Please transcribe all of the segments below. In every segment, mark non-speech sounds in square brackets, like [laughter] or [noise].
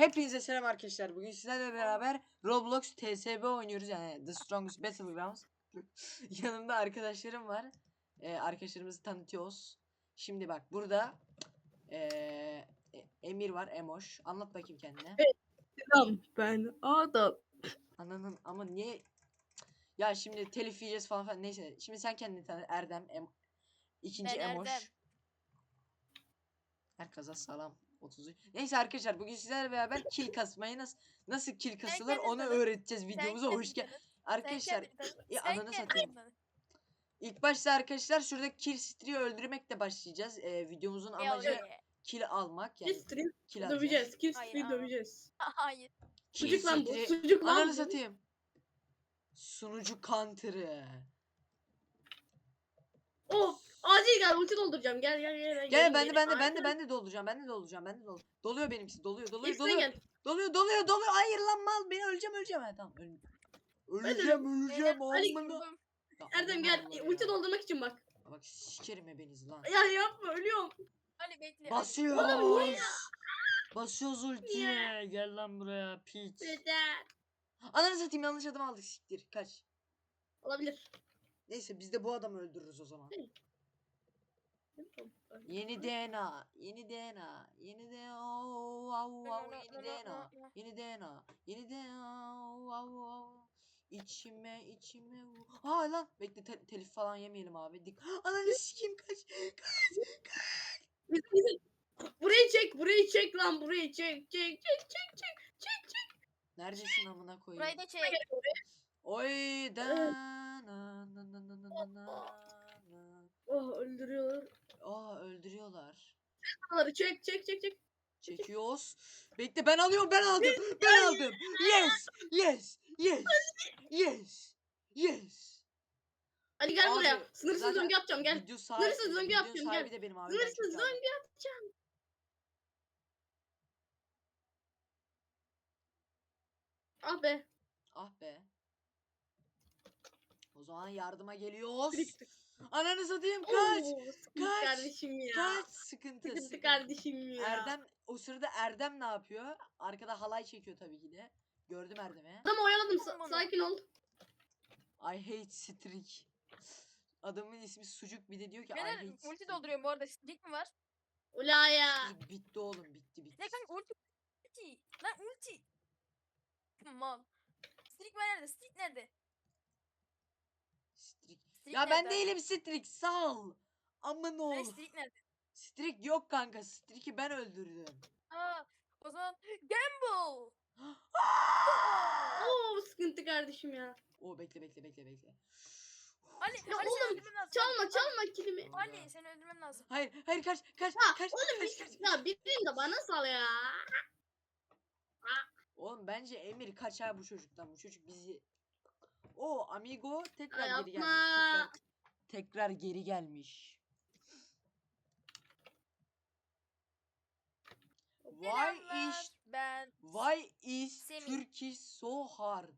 Hepinize selam arkadaşlar. Bugün sizlerle beraber Roblox TSB oynuyoruz yani The Strongest Battlegrounds. [laughs] Yanımda arkadaşlarım var. Ee, arkadaşlarımızı tanıtıyoruz. Şimdi bak burada ee, E- Emir var, Emoş. Anlat bakayım kendine. Selam ben Adam. Ananın ama niye ya şimdi telif yiyeceğiz falan falan neyse. Şimdi sen kendini tanı Erdem. Em... İkinci Ben Emoş. Erdem. Herkese salam. 33. Neyse arkadaşlar bugün sizlerle beraber kill [laughs] kasmayı nasıl nasıl kill kasılır kendin onu tanı. öğreteceğiz Sen videomuza hoş kendini gel. tanı. Arkadaşlar Sen ya Sen ananı satayım. tanı. İlk başta arkadaşlar şurada kill streak'i öldürmekle başlayacağız. Ee, videomuzun Ya amacı oraya. kill almak yani Kill stream kill alacağız. döveceğiz. Kill Hayır, döveceğiz. [laughs] Hayır. Kill Sucuk lan bu. streak'i- Sucuk lan Ananı bu. satayım. Sunucu counter'ı. Oh acil gel ulti dolduracağım. Gel gel gel. Gel ben de ben de ben de ben de dolduracağım. Ben de dolduracağım. Ben de dol. Doluyor benimkisi. Doluyor, doluyor, Hepsine doluyor. gel. Doluyor, doluyor, doluyor. Hayır lan mal. Ben öleceğim, öleceğim. Ha, tamam. Öleceğim. Öleceğim, öleceğim. Ali-. Ya, Erdem gel. Allah Ulti doldurmak için bak. Bak sikerim ebenizi lan. Ya yapma ölüyorum. Ali bekle. Basıyoruz. Basıyoruz ultiye. Gel lan buraya piç. Neden? Ananı satayım yanlış adam aldık siktir. Kaç. Olabilir. Neyse biz de bu adamı öldürürüz o zaman. Yeni DNA, yeni DNA, yeni DNA, wow, wow, yeni DNA, yeni DNA, yeni DNA, wow, wow. İçime, içime. Aa lan, bekle te telif falan yemeyelim abi. Dik. [gasps] Ananı sikeyim kaç, kaç, kaç. Burayı çek, burayı çek lan, burayı çek, çek, çek, çek, çek, çek, çek. Neredesin amına koyayım? Burayı da çek. Oy da na na na na na na. Oh öldürüyorlar. Öldürüyorlar. Bunları çek, çek, çek, çek. Çekiyoruz. Bekle ben alıyorum ben aldım. Ben aldım. Yes. Yes. Yes. Yes. Yes. Ali gel Abi, buraya. Sınırsız zaten döngü yapacağım gel. Video sahibi, Sınırsız döngü video yapacağım, sahibi gel. de benim abi. ben Sınırsız çok döngü yapacağım. Ah be. Ah be. Zaman yardıma geliyoruz. Ananı satayım kaç. Oo, sıkıntı kaç, kardeşim ya. Kaç sıkıntı. Sıkıntı sıkıntı. kardeşim ya. Erdem o sırada Erdem ne yapıyor? Arkada halay çekiyor tabii ki de. Gördüm Erdem'i. Adamı oyaladım. sa- sakin ol. I hate streak. Adamın ismi Sucuk bir de diyor ki I Beyler hate ulti streak. dolduruyorum bu arada. Dik mi var? Ula ya. Bitti oğlum bitti bitti. Ne kanka ulti. Ulti. Lan ulti. Mal. Strik var nerede? Strik nerede? Strik Ya ben nerede? değilim Streak sal. Aman Lan oğlum. Strik nerede? Streak yok kanka. Streak'i ben öldürdüm. Aa, o zaman Gamble. Oo sıkıntı kardeşim ya. Oo bekle bekle bekle bekle. Ali, Ya Ali oğlum, seni öldürmem lazım. Çalma çalma kilimi. Ali seni öldürmem lazım. Hayır hayır kaç kaç Ya kaç oğlum kaç, kaç. bir, ya birini de bana sal ya. Oğlum bence Emir kaçar bu çocuktan. Bu çocuk bizi O amigo tekrar Ay, geri gelmiş. yapma. Tekrar, tekrar geri gelmiş. Why Selamlar, is ben why is Semih. Turkey so hard?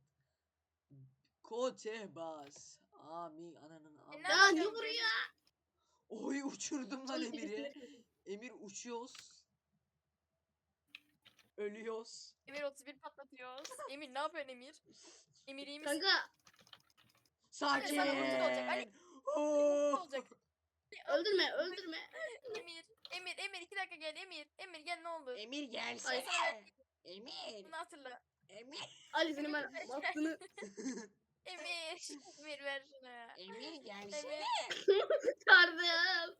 Kote bas. Ami ananın E, ne Ya ne buraya? Oy uçurdum lan Emir'i. Emir uçuyoruz. Ölüyoruz. Emir 31 patlatıyoruz. Emir ne yapıyorsun Emir? Emir iyi misin? Kanka Sakin. sana ulti olacak, Ali. Oo. olacak. [laughs] öldürme öldürme. Emir, Emir, Emir iki dakika gel Emir. Emir gel ne oldu? Emir Ay. gelsene. Emir. Bunu hatırla. Emir. Ali senin ben [laughs] baktığını. [laughs] Emir, Emir ver şunu. Emir gelsene. Emir. Kardeşim.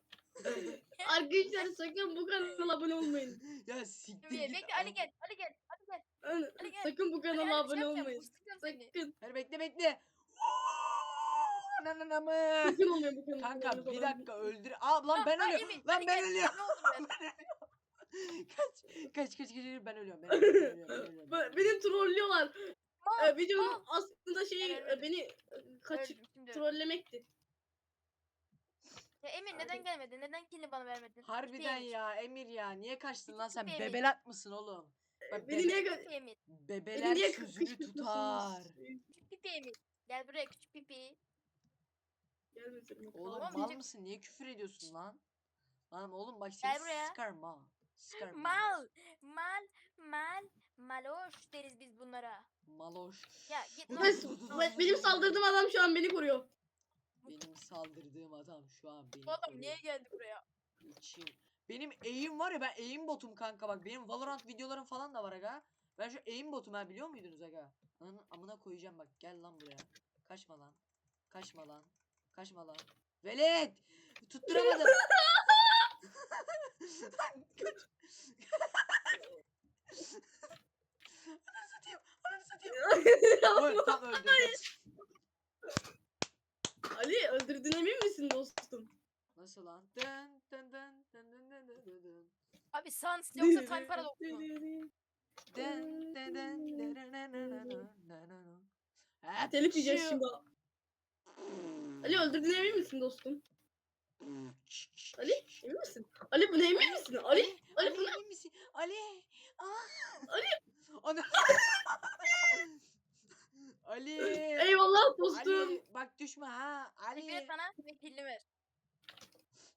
Arkadaşlar sakın bu kanala abone olmayın. ya siktir Emir git. bekle Ali gel. Ali gel. Ali gel. Ali gel. Sakın bu kanala abone şey yapacağım, olmayın. Sakın. Hadi bekle bekle. Ananın amı. Sakın olmayın bu kanala. Kanka bir dakika öldür. Aa lan ben ölüyorum. Lan Ali ben ölüyorum. Ne oldu [laughs] ben? kaç kaç kaç kaç ben ölüyorum. Ben ölüyorum. Ben ölüyorum. Ben ölüyorum. Be- Beni trollüyorlar. Ee, videonun aslında şeyi Ben e, beni e, Öldüm, trollemekti. Ya Emir neden gelmedin? Neden kilini bana vermedin? Harbiden ya Emir ya. Niye kaçtın lan sen? Emir. Bebelak mısın oğlum? Bak Beni niye gö- Emir. beni bebeler niye sözünü kışkırtıyorsunuz? tutar. Küçük pipi Emir. Gel buraya küçük pipi. Gelmesin. Oğlum Tamam, mal diyecek- mısın? Niye küfür ediyorsun lan? Lan oğlum bak seni Gel buraya. sıkarım ha. Sıkarım. ha. Mal, mal, mal, maloş deriz biz bunlara. Maloş. Ya git Ben, lan. ben- benim saldırdığım adam şu an beni koruyor. Benim saldırdığım adam şu an beni Bu adam koruyor. niye geldi buraya? İçim. Benim aim var ya ben aim botum kanka bak benim Valorant videolarım falan da var aga. Ben şu aim botum ha biliyor muydunuz aga? Ananın amına koyacağım bak gel lan buraya. Kaçma lan. Kaçma lan. Kaçma lan. Velet! Tutturamadım. Kaç. Anam satayım. Anam satayım. Öl. Ali öldürdüğüne emin misin dostum? Nasıl lan? Dın dın dın dın dın dın dın dın. Abi sans yoksa time para dokun. Dın dın dın dın dın dın dın dın. Ha telif yiyeceğiz şimdi. Ali öldürdün emin misin dostum? Ali emin misin? Ali buna emin misin? Ali Ali buna emin misin? Ali. Aa. Ali. Ana. Ali. eyvallah dostum. Ali bak düşme ha. Ali. bana vekilini ver.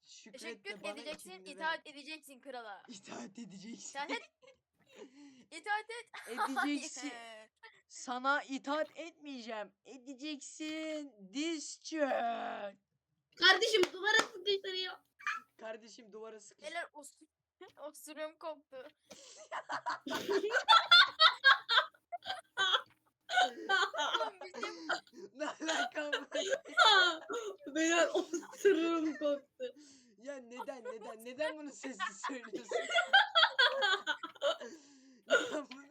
Şükret bana edeceksin, itaat edeceksin krala. İtaat edeceksin. İtaat et. [laughs] İtaat et. edeceksin. [laughs] Sana itaat etmeyeceğim. Edeceksin. Diz çök. Kardeşim duvara sıkıştırıyor. Kardeşim duvara sıkış. Beyler osur [laughs] osurum koptu. Oğlum bizim ne alakam var? Beyler o sırrım koptu. Ya neden neden neden bunu sessiz söylüyorsun? [laughs] bunu,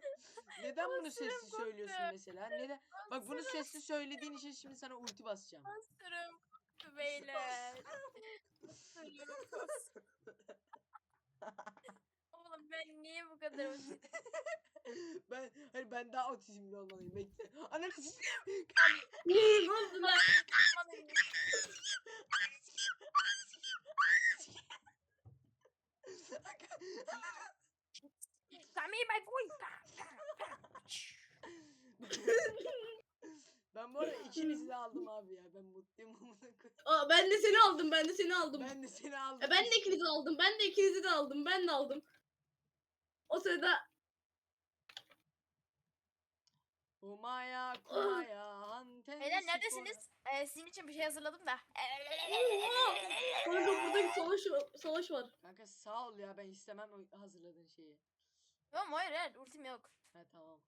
neden bunu sessiz söylüyorsun mesela? Neden? Bak bunu sessiz söylediğin için şimdi sana ulti basacağım. osurum koptu beyler. Koptu. Oğlum ben niye bu kadar osurum? [laughs] [laughs] ben hayır ben daha otizmli olmalıyım. Bekle. Ananı s- ne oldu lan? [laughs] Sami my voice. ben bu arada ikinizi de aldım abi ya. Ben mutluyum [laughs] amına koyayım. Aa, ben de seni aldım ben de seni aldım. Ben de seni aldım. E, ben de ikinizi aldım. Ben de ikinizi de aldım. Ben de aldım. O sırada Kumaya kumaya hanten Beyler neredesiniz? Ee, sizin için bir şey hazırladım da. Kanka burada bir savaş, savaş var. Kanka sağ ol ya ben istemem o hazırladığın şeyi. Tamam hayır hayır ultim yok. Ha tamam.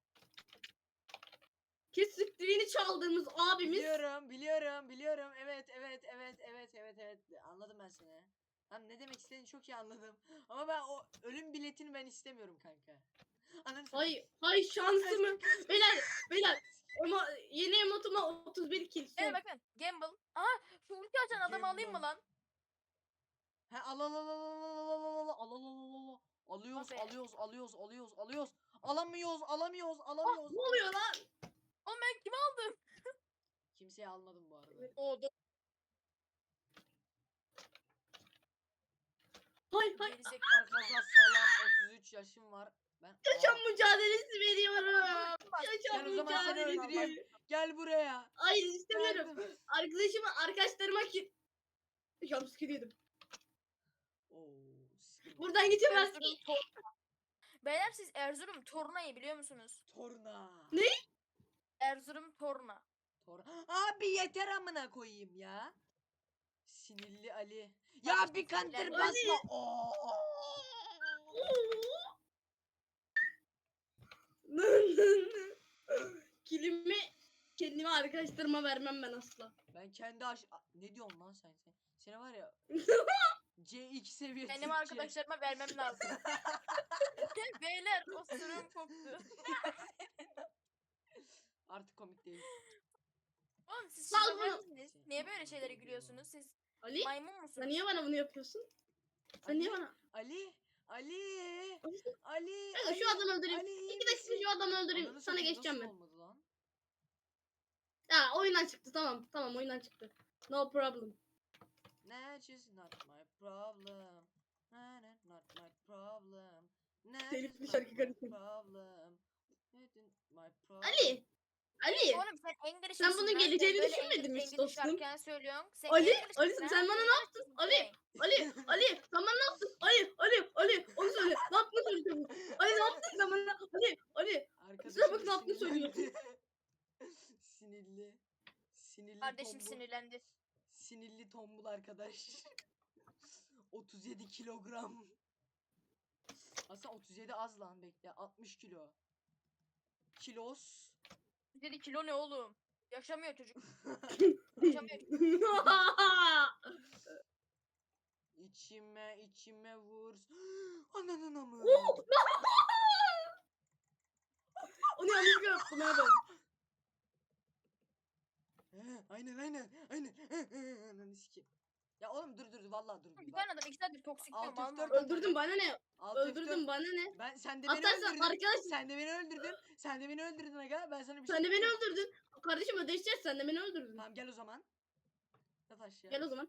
Kesikliğini çaldığımız abimiz. Biliyorum biliyorum biliyorum evet evet evet evet evet evet anladım ben seni. Lan ne demek istediğini çok iyi anladım. Ama ben o ölüm biletini ben istemiyorum kanka. Satayım. Hay hay şansımı. beyler beyler. Ama yeni emotuma 31 kill. Evet son. bakın gamble. Aha şu ulti açan adamı alayım mı Gamble. lan? Ha al al al al al al al al al al al al al alıyoruz alıyoruz alıyoruz alıyoruz alıyoruz alamıyoruz alamıyoruz Ah, alamıyoruz. ne oluyor lan? Oğlum ben kimi aldım? Kimseye almadım bu arada. O da Hay hay. gerizek. Arkadaşlar sağlam 33 yaşım var. Ben Yaşam mücadelesi veriyorum. Yaşam o zaman seni mücadelesi. öldüreyim. gel buraya. Hayır istemiyorum. Geldim. Arkadaşıma arkadaşlarıma ki. Jumpscare yedim. Oo. Buradan geçemez Erzurum. Beyler siz Erzurum Torna'yı biliyor musunuz? Torna. Ne? Erzurum Torna. Torna. Abi yeter amına koyayım ya. Sinirli Ali. Ya bir counter sinirlenme. basma. Oo. [laughs] Kilimi kendime arkadaşlarıma vermem ben asla. Ben kendi aş... A- Ne diyorsun lan sen sen? Seni var ya [laughs] C2 seviye Benim arkadaşlarıma vermem lazım. [laughs] Beyler osurum koptu. Artık komik değil. Oğlum siz Sal bunu. Niye böyle şeylere gülüyorsunuz? Siz Ali maymun sen musunuz? niye bana bunu yapıyorsun? Sen niye bana? Ali, Ali, Ali. Ali, Kanka şu adamı öldüreyim. İki dakika şu adamı öldüreyim. Ananı Sana satayım, geçeceğim nasıl ben. olmadı lan? Ya oyundan çıktı tamam. Tamam oyundan çıktı. No problem. Nah, just not my problem. Nah, nah, not my problem. Nah, Telif just bir not şarkı my karıştı. problem. Not my problem. Ali. Ali. Oğlum sen English Sen bunun geleceğini düşünmedin mi hiç dostum? söylüyorsun. Sen Ali, English Ali, misin sen bana ne yaptın? Ali? Ali, Ali, sen bana ne yaptın? Ali, Ali, Ali, onu söyle. Ne yaptın söyle çabuk. Ali ne yaptın sen bana? Ali, Ali. Şuna bak ne yaptığını sinirlendi. [laughs] Sinirli. Sinirli Kardeşim tombul. sinirlendi. Sinirli tombul arkadaş. [laughs] 37 kilogram. Aslında 37 az lan bekle. 60 kilo. Kilos. Dedi kilo ne oğlum? Yaşamıyor çocuk. Yaşamıyor [laughs] çocuk. İçime içime vur. [gasps] Ananın amı. Onu yanlışlıkla yaptım. He, aynen aynen aynen. Ananı sikeyim. Ya oğlum dur dur vallahi dur. Bir tane adam iki saattir toksik diyorum. F4 alma. Öldürdün bana ne? Alt F4. Öldürdün bana ne? Ben sen de beni Atarsan öldürdün. arkadaş Sen de beni öldürdün. Sen de beni öldürdün aga. Ben sana bir şey sen de beni öldürdün. Kardeşim ödeşeceğiz sen de beni öldürdün. Tamam gel o zaman. Yat aşağı. Gel o zaman.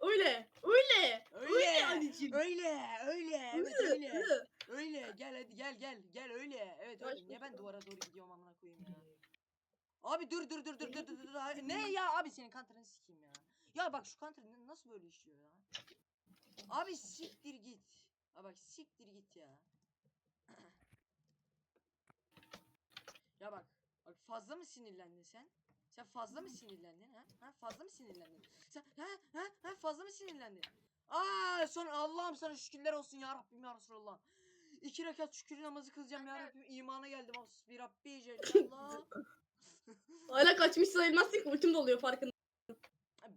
Öyle. Öyle. Öyle. Öyle Ali'ciğim. Öyle. Öyle. Evet Öyle. öyle. öyle. Öyle. Gel hadi gel gel. Gel öyle. Evet Baş öyle. Niye ben duvara doğru gidiyorum amına koyayım ya. Abi dur dur dur dur dur dur dur. Hayır, Ne ya abi senin counter'ını sikeyim ya. Ya bak şu counter nasıl böyle işliyor ya. Abi siktir git. Abi bak siktir git ya. [clears throat] ya bak. Bak fazla mı sinirlendin sen? Sen fazla mı sinirlendin ha? Ha fazla mı sinirlendin? Sen ha ha ha fazla mı sinirlendin? Aa sonra Allah'ım sana şükürler olsun ya Rabbim ya Resulallah. İki rekat şükür namazı kılacağım ya Rabbim imana geldim. Hasbi Rabbi Cellallah. Hala kaçmış sayılmazsın ki ultim doluyor farkında.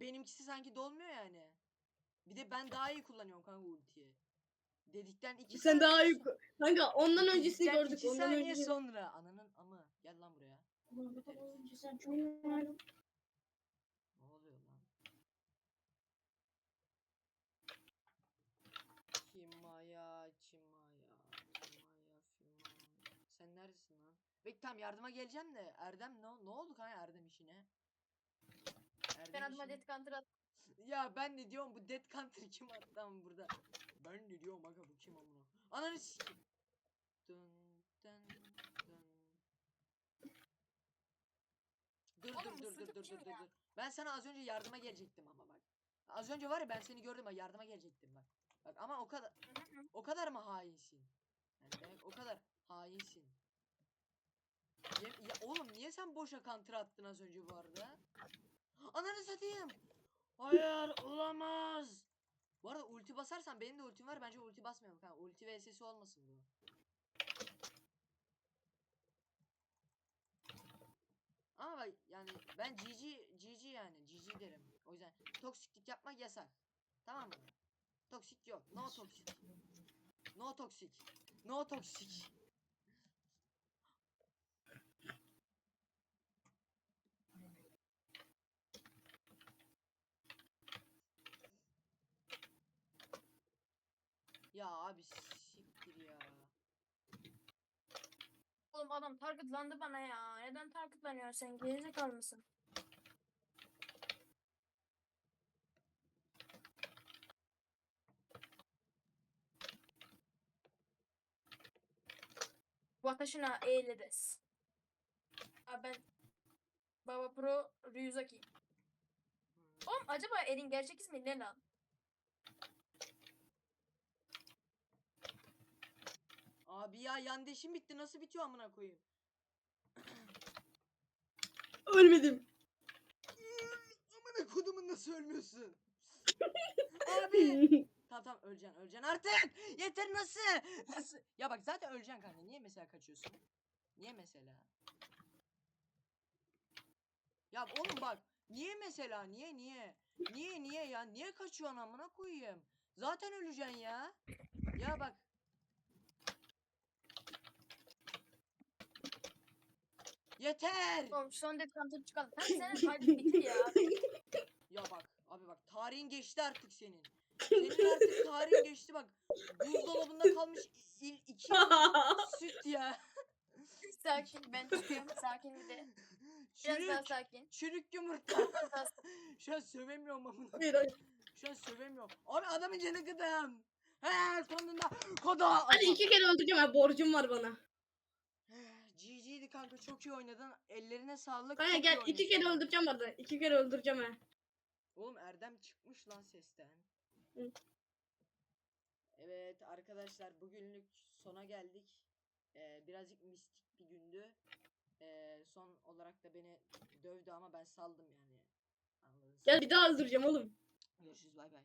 Benimkisi sanki dolmuyor yani. Bir de ben daha iyi kullanıyorum kanka ultiyi. Dedikten iki Sen daha iyi. Ondan ondan öncesini dedikten gördük. iki Ondan saniye öncesini. sonra. Ananın amı. Gel lan buraya. Ne oluyor lan? Kimaya, çimaya, kimaya, fimaya. Sen neredesin lan? Bek tamam yardıma geleceğim de Erdem ne, ne oldu kanka Erdem işine? Ben Erdem adıma dead counter at. Ya ben ne diyorum bu Dead Country kim attı ama burada? Ben ne diyorum aga bu kim amına? Ananı sikeyim. Dın dın dın. Dur Oğlum dur dur dur dur kim dur dur ya? dur. Ben sana az önce yardıma gelecektim ama bak. Az önce var ya ben seni gördüm bak yardıma gelecektim bak. Bak ama o kadar o kadar mı hainsin? Yani demek o kadar hainsin. Ya, ya oğlum niye sen boşa counter attın az önce bu arada? Ananı satayım. Hayır olamaz. Bu arada ulti basarsan benim de ultim var bence ulti basmayalım kanka. Ulti vs'si olmasın bu. Ama bak yani ben GG GG yani GG derim. O yüzden toksiklik yapmak yasak. Tamam mı? Toksik yok. No toksik. No toksik. No toksik. Ya abi siktir ya. Oğlum adam targetlandı bana ya. Neden targetlanıyorsun sen? Gerizekalı mısın? Watashi eyle des. Abi ben Baba Pro Ryuzaki. Hmm. Oğlum acaba Erin gerçek ismi ne lan? Abi ya yandeşim bitti nasıl bitiyor amına koyayım? [clears throat] Ölmedim. [clears throat] Amına kodumun nasıl ölmüyorsun? [laughs] Abi. [laughs] Tamam tamam öleceksin öleceksin artık. Yeter nasıl? Nasıl? Ya bak zaten öleceksin kanka. Niye mesela kaçıyorsun? Niye mesela? Ya oğlum bak. Niye mesela? Niye niye? Niye niye ya? Niye kaçıyorsun amına koyayım? Zaten öleceksin ya. Ya bak. Yeter. Oğlum şu son counter çıkalım. Hem senin [laughs] kaydın bitti ya. Ya bak abi bak tarihin geçti artık senin. Senin artık tarihin geçti bak. Buzdolabında kalmış il, iki [laughs] süt ya. sakin ben çıkıyorum. Sakin bir de. Biraz daha Çürük, sakin. çürük yumurta. Biraz daha [laughs] Şu an sövemiyorum amına. Hayır hayır. Şu an sövemiyorum. Abi adamın canı kıdım. He sonunda koda. Hadi iki kere öldüreceğim ha borcum var bana. Hadi kanka çok iyi oynadın. Ellerine sağlık. Kanka çok iyi gel iki kere öldüreceğim arada. İki kere öldüreceğim ha. Oğlum Erdem çıkmış lan sesten. Hı. Evet arkadaşlar bugünlük sona geldik. Ee, birazcık mistik bir gündü. Ee, son olarak da beni dövdü ama ben saldım yani. Anladınız. Gel bir daha öldüreceğim oğlum. Görüşürüz bay bay.